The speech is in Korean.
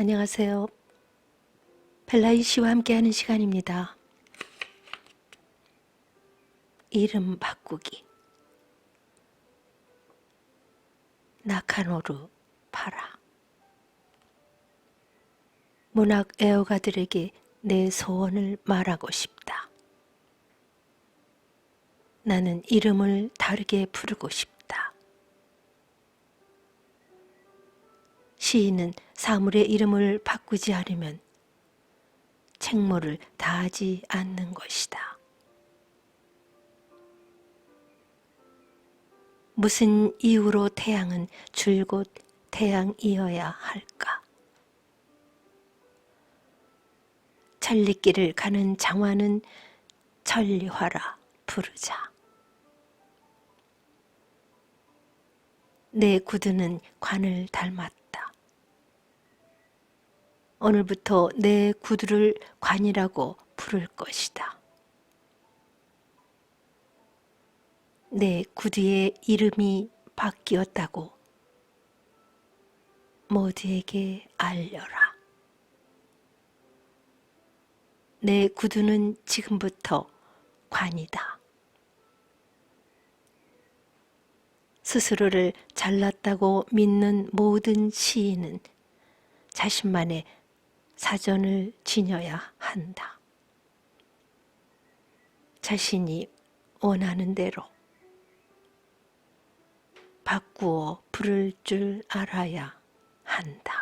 안녕하세요. 벨라이 씨와 함께하는 시간입니다. 이름 바꾸기. 나카노루 파라. 문학 애호가들에게 내 소원을 말하고 싶다. 나는 이름을 다르게 부르고 싶다. 시인은 사물의 이름을 바꾸지 않으면 책모를 다하지 않는 것이다. 무슨 이유로 태양은 줄곧 태양이어야 할까? 천리길을 가는 장화는 천리화라 부르자. 내 구두는 관을 닮았다. 오늘부터 내 구두를 관이라고 부를 것이다. 내 구두의 이름이 바뀌었다고 모두에게 알려라. 내 구두는 지금부터 관이다. 스스로를 잘났다고 믿는 모든 시인은 자신만의 사전을 지녀야 한다. 자신이 원하는 대로 바꾸어 부를 줄 알아야 한다.